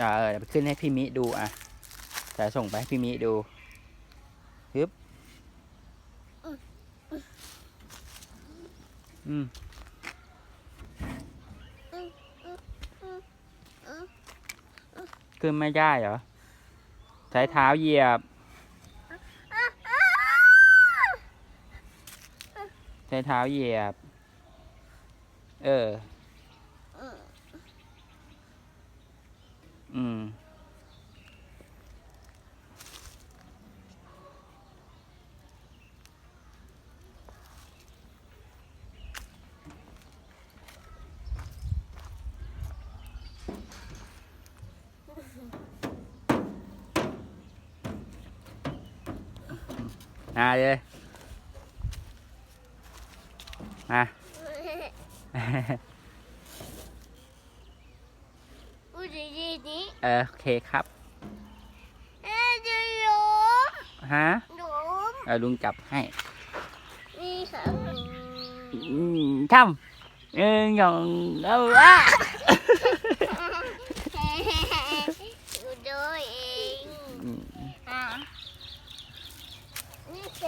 อ่าเออเดี๋ยวไปขึ้นให้พี่มิดูอะจะส่งไปให้พี่มิดูฮึบอืมขึ้นไม่ได้เหรอ ใช้เท้าเหยียบ ใช้เท้าเหยียบ เออ มาเลยมาพูดดีดีเออโอเคครับเอ๊ะลุมฮะลุมเออลุงจับให้ นี่ครับทำเออยองเอาดูด้เอง